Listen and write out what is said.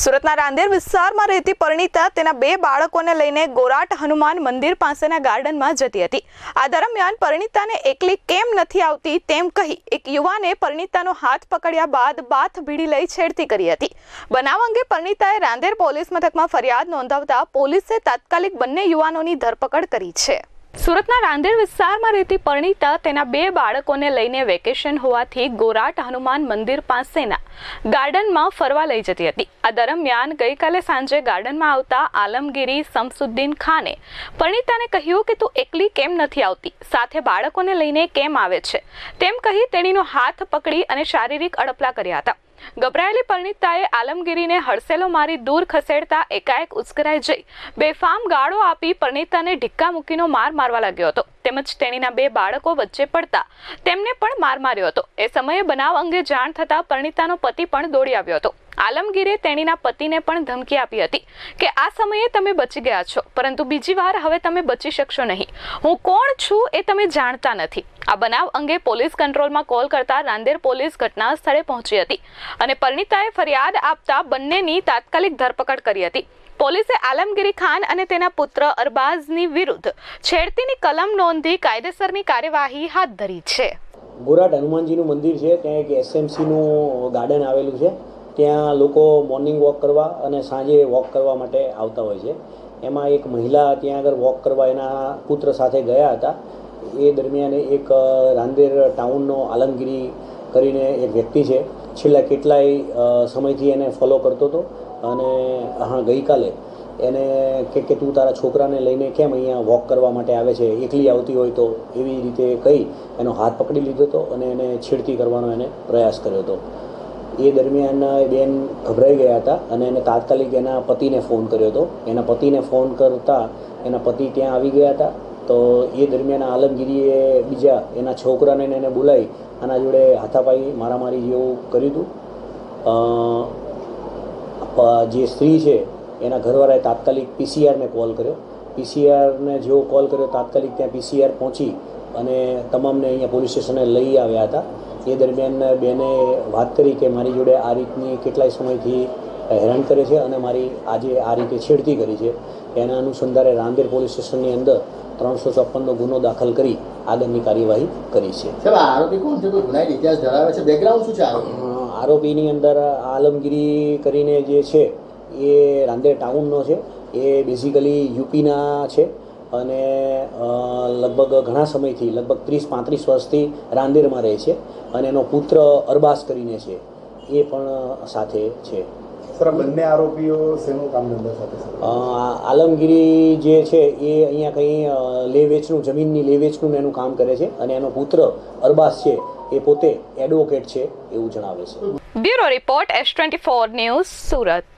સુરતના રાંદેર વિસ્તારમાં રહેતી પરિણીતા તેના બે બાળકોને લઈને ગોરાટ હનુમાન મંદિર પાસેના ગાર્ડનમાં જતી હતી. આ દરમિયાન પરિણીતાને એકલી કેમ નથી આવતી તેમ કહી એક યુવાને પરિણીતાનો હાથ પકડ્યા બાદ બાથ ભીડી લઈ છેડતી કરી હતી. બનાવ અંગે પરિણીતાએ રાંદેર પોલીસ મથકમાં ફરિયાદ નોંધાવતા પોલીસે તાત્કાલિક બંને યુવાનોની ધરપકડ કરી છે. સુરતના રાંદેર વિસ્તારમાં રહેતી પરણીતા તેના બે બાળકોને લઈને વેકેશન હોવાથી ગોરાટ હનુમાન મંદિર પાસેના ગાર્ડનમાં ફરવા લઈ જતી હતી. આ દરમિયાન ગઈકાલે સાંજે ગાર્ડનમાં આવતા આલમગીરી સમસુદ્દીન ખાને પરણીતાને કહ્યું કે તું એકલી કેમ નથી આવતી? સાથે બાળકોને લઈને કેમ આવે છે? તેમ કહી તેણીનો હાથ પકડી અને શારીરિક અડપલા કર્યા હતા. ગભરાયેલી પરિણીતાએ આલમગીરીને હડસેલો મારી દૂર ખસેડતા એકાએક ઉશ્કેરાઈ જઈ. બેફામ ગાળો આપી પરિણીતાને ઢિક્કા મૂકીનો માર મારવા લાગ્યો હતો. તેમજ તેણીના બે બાળકો વચ્ચે પડતા તેમને પણ માર માર્યો હતો. એ સમયે બનાવ અંગે જાણ થતાં પરણિતાનો પતિ પણ દોડી આવ્યો હતો. આલમગીરે તેણીના પતિને પણ ધમકી આપી હતી કે આ સમયે તમે બચી ગયા છો, પરંતુ બીજી વાર હવે તમે બચી શકશો નહીં. હું કોણ છું એ તમે જાણતા નથી. આ બનાવ અંગે પોલીસ કંટ્રોલમાં કોલ કરતા રાંદેર પોલીસ ઘટના સ્થળે પહોંચી હતી અને પરિણીતાએ ફરિયાદ આપતા બંનેની તાત્કાલિક ધરપકડ કરી હતી. પોલીસે આલમગીરી ખાન અને તેના પુત્ર અરબાઝની વિરુદ્ધ છેડતીની કલમ નોંધી કાયદેસરની કાર્યવાહી હાથ ધરી છે. ગોરાટ હનુમાનજીનું મંદિર છે, ત્યાં એક એસએમસીનું ગાર્ડન આવેલું છે. ત્યાં લોકો મોર્નિંગ વોક કરવા અને સાંજે વોક કરવા માટે આવતા હોય છે. એમાં એક મહિલા ત્યાં આગળ વોક કરવા એના પુત્ર સાથે ગયા હતા. એ દરમિયાન એક રાંદેર ટાઉનનો આલમગીરી કરીને એક વ્યક્તિ છે. છેલ્લા કેટલાય સમયથી એને ફોલો કરતો હતો અને, હા, ગઈકાલે એને કે કે તું તારા છોકરાને લઈને કેમ અહીંયા વોક કરવા માટે આવે છે? એકલી આવતી હોય તો એવી રીતે કહી એનો હાથ પકડી લીધો હતો અને એને છેડતી કરવાનો એને પ્રયાસ કર્યો હતો. એ દરમિયાન બેન ગભરાઈ ગયા હતા અને એને તાત્કાલિક એના પતિને ફોન કર્યો હતો. એના પતિને ફોન કરતા એના પતિ ત્યાં આવી ગયા હતા. તો એ દરમિયાન આલમગીરીએ બીજા એના છોકરાને એને બોલાવી આના જોડે હાથાપાઈ મારામારી જેવું કર્યું હતું. જે સ્ત્રી છે, એના ઘરવાળાએ તાત્કાલિક પીસીઆરને કોલ કર્યો. પીસીઆરને જેવો કોલ કર્યો તાત્કાલિક ત્યાં પીસીઆર પહોંચી અને તમામને અહીંયા પોલીસ સ્ટેશને લઈ આવ્યા હતા. એ દરમિયાન બેને વાત કરી કે મારી જોડે આ રીતની કેટલાય સમયથી હેરાન કરે છે અને મારી આજે આ રીતે છેડતી કરી છે. એના અનુસંધાને રાંદેર પોલીસ સ્ટેશનની અંદર ત્રણસો છપ્પનનો ગુનો દાખલ કરી આગળની કાર્યવાહી કરી છે. આરોપી કોણ છે? કોઈ ગુનાહિત ઇતિહાસ ધરાવે છે. બેકગ્રાઉન્ડ શું છે આરોપીની? અંદર આલમગીરી કરીને જે છે એ રાંદેર ટાઉનનો છે. એ બેઝિકલી યુપીના છે અને લગભગ ઘણા સમયથી લગભગ ત્રીસ પાંત્રીસ વર્ષથી રાંદેરમાં રહે છે અને એનો પુત્ર અરબાસ કરીને છે. એ પણ સાથે છે. સર બંને આરોપીઓ શેનું કામ ધંધા સાથે છે આલમગીરી જે છે એ અહીંયા કંઈ લેવેચનું લે વેચનું જમીનની લે વેચનું એનું કામ કરે છે અને એનો પુત્ર અરબાસ છે એ પોતે એડવોકેટ છે એવું જણાવે છે. Bureau report S twenty four news Surat.